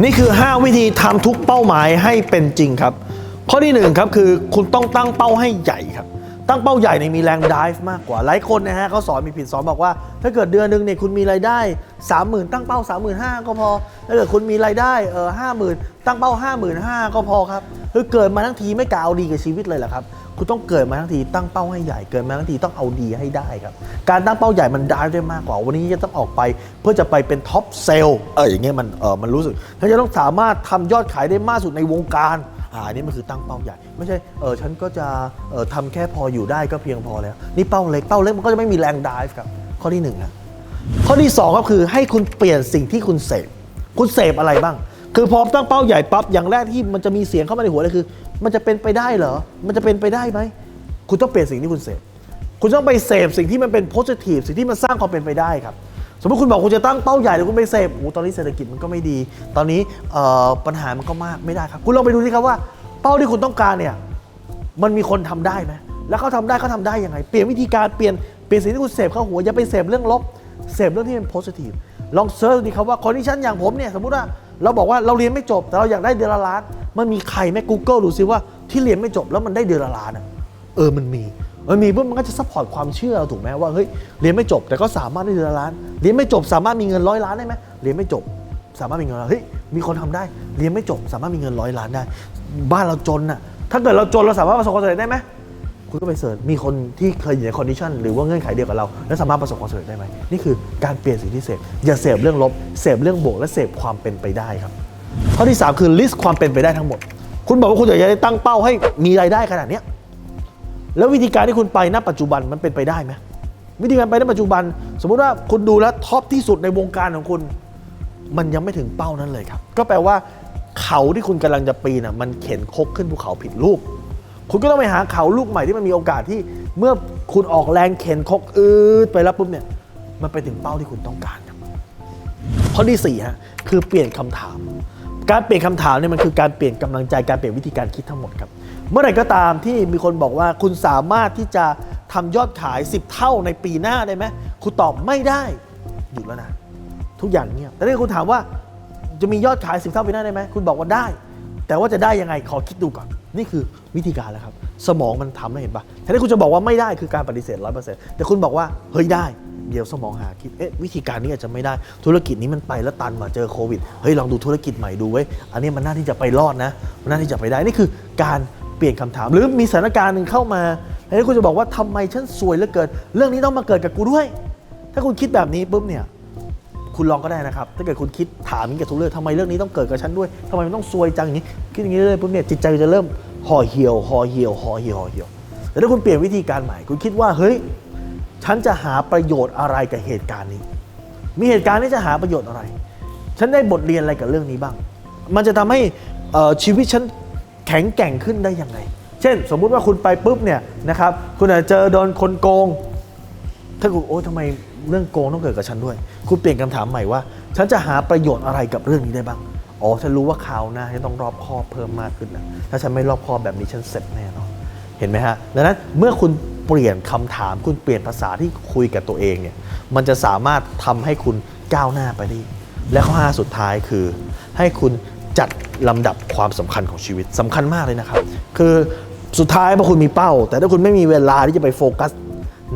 นี่คือ 5 วิธีทำทุกเป้าหมายให้เป็นจริงครับ ข้อที่1ครับคือคุณต้องตั้งเป้าให้ใหญ่ครับ ตั้งเป้าใหญ่ในมีแรงดายมากกว่า หลายคนนะฮะเขาสอนมีผิดสอนบอกว่า ถ้าเกิดเดือนหนึ่งเนี่ยคุณมีรายได้ 30,000 ตั้งเป้า 35,000 ก็พอ ถ้าเกิดคุณมีรายได้เออ50,000ตั้งเป้า 55,000 ก็พอครับ คือเกิดมาทั้งทีไม่กะเอาดีกับชีวิตเลยเหรอครับ คุณต้องเกิดมาทั้งทีตั้งเป้าให้ใหญ่เกิดมาทั้งทีต้องเอาดีให้ได้ครับ การตั้งเป้าใหญ่มันได้ได้มากกว่า วันนี้จะต้องออกไปเพื่อจะไปเป็นท็อปเซลล์เอออย่างเงี้ยมันเออมันรู้สึกถ้าจะต้องสามารถทำยอดขายได้มากสุดในวงการอ่าอันนี่มันคือตั้งเป้าใหญ่ ไม่ใช่เออฉันก็จะเออทำแค่พออยู่ได้ก็เพียงพอแล้ว นี่เป้าเล็กเป้าเล็กมันก็จะไม่มีแรงดิฟครับข้อที่หนึ่งนะข้อที่สองก็คือให้คุณเปลี่ยนสิ่งที่คุณเสพคุณเสพอะไรบ้าง คือพอตั้งเป้าใหญ่ปั๊บอย่างแรกที่มันจะมีเสียงเข้ามาในหัวเลยคือ มันจะเป็นไปได้เหรอ มันจะเป็นไปได้ไหม คุณต้องเปลี่ยนสิ่งที่คุณเสพคุณต้องไปเสพสิ่งที่มันเป็นโพสิทีฟสิ่งที่มันสร้างความเป็นไปได้ครับ สมมติคุณบอกคุณจะตั้งเป้าใหญ่แล้วคุณไปเสพโอ้ตอนนี้เศรษฐกิจมันก็ไม่ดี ตอนนี้ปัญหามันก็มากไม่ได้ครับ คุณลองไปดูสิครับว่า เป้าที่คุณต้องการเนี่ยมันมีคนทำได้ไหมแล้วเขาทำได้เขาทำได้ยังไง เปลี่ยนวิธีการเปลี่ยนเปลี่ยนสิ่งที่คุณเสพเข้าหัวอย่าไปเสพเรื่องลบเสพเรื่องที่เป็นโพสิทีฟลองเซิร์ชดีครับว่าคอนดิชันอย่างผมเนี่ยสมมติว่า เราบอกว่าเราเรียนไม่จบ แต่เราอยากได้เดือนละล้าน มันมีใครไหม Google ดูซิว่าที่เรียนไม่จบแล้วมันได้เดือนละล้านอะเออมันมีมันมีปุ๊บมันก็จะซัพพอร์ตความเชื่อเราถูกไหมว่าเฮ้ยเรียนไม่จบแต่ก็สามารถได้เดือนละล้าน เรียนไม่จบสามารถมีเงินร้อยล้านได้ไหมเรียนไม่จบ สามารถมีเงินเฮ้ยมีคนทำได้ เรียนไม่จบสามารถมีเงินร้อยล้านได้ บ้านเราจนน่ะถ้าเกิดเราจนเราสามารถประสบความสำเร็จได้ไหม คุณก็ไปเสิร์ชมีคนที่เคยอยู่ในคอนดิชันหรือว่าเงื่อนไขเดียวกับเรา แล้วสามารถประสบความสำเร็จได้ไหมนี่คือการเปลี่ยนสิ่งที่เสพอย่าเสพเรื่องลบเสพเรื่องบวกและเสพความเป็นไปได้ครับข้อที่ 3 คือ list ความเป็นไปได้ทั้งหมด คุณบอกว่าคุณอยากจะตั้งเป้าให้มีรายได้ขนาดนี้แล้ววิธีการที่คุณไปณปัจจุบันมันเป็นไปได้ไหมวิธีการไปณปัจจุบัน สมมุติว่าคุณดูแล้วท็อปที่สุดในวงการของคุณ มันยังไม่ถึงเป้านั้นเลยครับ ก็แปลว่าเขาที่คุณกำลังจะปีนน่ะมันเข็นคกขึ้นภูเขาผิดลูก คุณก็ต้องไปหาเขาลูกใหม่ที่มันมีโอกาสที่เมื่อคุณออกแรงเข็นคกอืดไปแล้วปุ๊บเนี่ยมันไปถึงเป้าที่คุณต้องการครับข้อที่4ี่ฮะคือเปลี่ยนคำถาม การเปลี่ยนคำถามเนี่ยมันคือการเปลี่ยนกำลังใจการเปลี่ยนวิธีการคิดทั้งหมดครับ เมื่อไหร่ก็ตามที่มีคนบอกว่าคุณสามารถที่จะทำยอดขาย 10 เท่าในปีหน้าได้ไหมคุณตอบไม่ได้หยุดแล้วนะทุกอย่างเงียบแต่ถ้าคุณถามว่าจะมียอดขาย 10 เท่าปีหน้าได้ไหมคุณบอกว่าได้ แต่ว่าจะได้ยังไงขอคิดดูก่อน นี่คือวิธีการแล้วครับ สมองมันทำให้เห็นปะแทนที่คุณจะบอกว่าไม่ได้คือการปฏิเสธร้อยเปอร์เซ็นต์แต่คุณบอกว่าเฮ้ยได้ เดี๋ยวสมองหาคิดเอ๊ะวิธีการนี้อาจจะไม่ได้ ธุรกิจนี้มันไปแล้วตันมาเจอโควิดเฮ้ยลองดูธุรกิจใหม่ดูเว้ยอันนี้มันน่าที่จะไปรอดนะ มันน่าที่จะไปได้นี่คือการเปลี่ยนคำถาม หรือมีสถานการณ์หนึ่งเข้ามาแล้วคุณจะบอกว่าทำไมฉันซวยเหลือเกิน เรื่องนี้ต้องมาเกิดกับกูด้วย ถ้าคุณคิดแบบนี้ปุ๊บเนี่ย คุณลองก็ได้นะครับ ถ้าเกิดคุณคิดถามนี้กับทุกเรื่องทำไมเรื่องนี้ต้องเกิดกับฉันด้วยทำไมมันต้องซวยจังอย่างนี้ คิดอย่างนี้เลยปุ๊บเนี่ยจิตใจจะเริ่มห่อเหี่ยวห่อเหี่ยวห่อเหี่ยวห่อเหี่ยว แต่ถ้าคุณเปลี่ยนวิธีการใหม่ คุณคิดว่าเฮ้ยฉันจะหาประโยชน์อะไรกับเหตุการณ์นี้ มีเหตุการณ์นี้จะหาประโยชน์อะไร ฉันได้บทเรียนอะไรกับเรื่องนี้บ้าง มันจะทำให้ชีวิตฉันแข็งแกร่งขึ้นได้ยังไง เช่น สมมุติว่าคุณไปปุ๊บเนี่ยนะครับคุณอาจจะเจอโดนคนโกง ถ้าคุณโอ๊ยทำไมเรื่องโกงต้องเกิดกับฉันด้วย คุณเปลี่ยนคำถามใหม่ว่า ฉันจะหาประโยชน์อะไรกับเรื่องนี้ได้บ้าง อ๋อ ฉันรู้ว่าคราวหน้าฉันต้องรอบคอบเพิ่มมากขึ้นนะถ้าฉันไม่รอบคอบแบบนี้ฉันเสร็จแน่นอนเห็นไหมฮะ ดังนั้นเมื่อคุณเปลี่ยนคำถาม คุณเปลี่ยนภาษาที่คุยกับตัวเองเนี่ย มันจะสามารถทำให้คุณก้าวหน้าไปได้ และข้อหาสุดท้ายคือ ให้คุณจัดลำดับความสำคัญของชีวิตสำคัญมากเลยนะครับ คือสุดท้ายพอคุณมีเป้า แต่ถ้าคุณไม่มีเวลาที่จะไปโฟกัส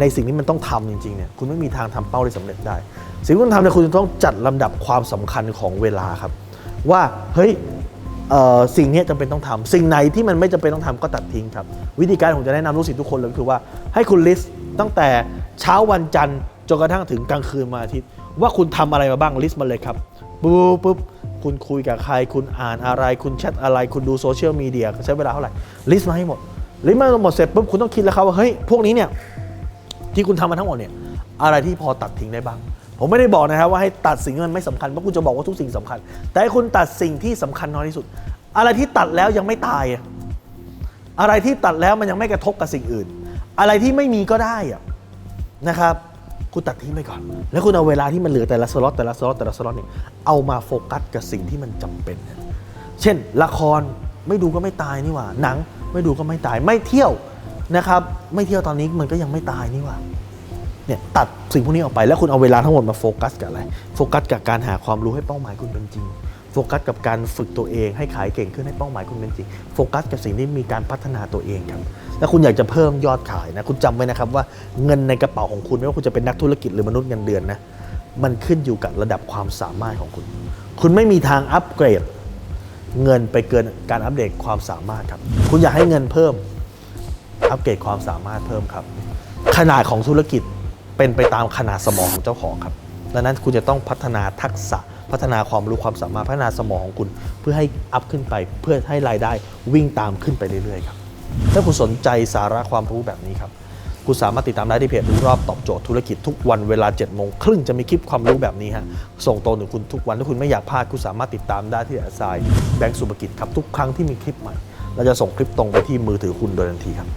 ในสิ่งที่มันต้องทำจริงๆเนี่ยคุณไม่มีทางทำเป้าได้สำเร็จได้ สิ่งที่คุณทำเนี่ยคุณจะต้องจัดลำดับความสำคัญของเวลาครับ ว่าเฮ้ยสิ่งนี้จำเป็นต้องทำสิ่งไหนที่มันไม่จำเป็นต้องทำก็ตัดทิ้งครับ วิธีการผมจะแนะนำลูกศิษย์ทุกคนเลยก็คือว่าให้คุณลิสต์ตั้งแต่เช้าวันจันทร์จนกระทั่งถึงกลางคืนวันอาทิตย์ ว่าคุณทำอะไรมาบ้างลิสต์มาเลยครับปุ๊บปุ๊บคุณคุยกับใคร คุณอ่านอะไร คุณแชทอะไร คุณดูโซเชียลมีเดียใช้เวลาเท่าไหร่ลิสต์มาให้หมดลิสต์มาหมดเสร็จปุ๊บคุณต้องคิดแล้วครับว่าเฮ้ยพวกนี้เนี่ยที่คุณทำมาทั้งหมดเนี่ยอะไรที่พอตัดทิ้งได้บ้าง ผมไม่ได้บอกนะครับว่าให้ตัดสิ่งที่มันไม่สำคัญเพราะคุณจะบอกว่าทุกสิ่งสำคัญ แต่ให้คุณตัดสิ่งที่สำคัญน้อยที่สุด อะไรที่ตัดแล้วยังไม่ตายอะอะไรที่ตัดแล้วมันยังไม่กระทบกับสิ่งอื่น อะไรที่ไม่มีก็ได้อะนะครับ คุณตัดทิ้งไปก่อน แล้วคุณเอาเวลาที่มันเหลือแต่ละสล็อตแต่ละสล็อตแต่ละสล็อตเนี่ยเอามาโฟกัสกับสิ่งที่มันจำเป็น เช่น ละครไม่ดูก็ไม่ตายนี่หว่า หนังไม่ดูก็ไม่ตายไม่เที่ยวนะครับ ไม่เที่ยวตอนนี้มันก็ยังไม่ตายนี่หว่า เนี่ยตัดสิ่งพวกนี้ออกไปแล้วคุณเอาเวลาทั้งหมดมาโฟกัสกับอะไร โฟกัสกับการหาความรู้ให้เป้าหมายคุณเป็นจริง โฟกัสกับการฝึกตัวเองให้ขายเก่งขึ้นให้เป้าหมายคุณเป็นจริง โฟกัสกับสิ่งที่มีการพัฒนาตัวเองครับแล้วคุณอยากจะเพิ่มยอดขายนะคุณจำไว้นะครับว่าเงินในกระเป๋าของคุณไม่ว่าคุณจะเป็นนักธุรกิจหรือมนุษย์เงินเดือนนะมันขึ้นอยู่กับระดับความสามารถของคุณ คุณไม่มีทางอัปเกรด เงินไปเกินการอัปเดตความสามารถครับ คุณอยากให้เงินเพิ่ม อัปเกรดความสามารถเพิ่มครับ ขนาดของธุรกิจ เป็นไปตามขนาดสมองของเจ้าของครับดังนั้นคุณจะต้องพัฒนาทักษะพัฒนาความรู้ความสามารถพัฒนาสมองของคุณเพื่อให้อัพขึ้นไป เพื่อให้รายได้วิ่งตามขึ้นไปเรื่อยๆครับถ้าคุณสนใจสาระความรู้แบบนี้ครับคุณสามารถติดตามได้ที่เพจรู้รอบตอบโจทย์ธุรกิจทุกวันเวลา7จ็ดโมงครึ่งจะมีคลิปความรู้แบบนี้ฮะส่งตรงถึงคุณทุกวันถ้าคุณไม่อยากพลาดคุณสามารถติดตามได้ที่แอสไซน์แบงก์สุภกิจครับทุกครั้งที่มีคลิปใหม่เราจะส่งคลิปตรงไปที่มือถือคุณโดยทันทีครับ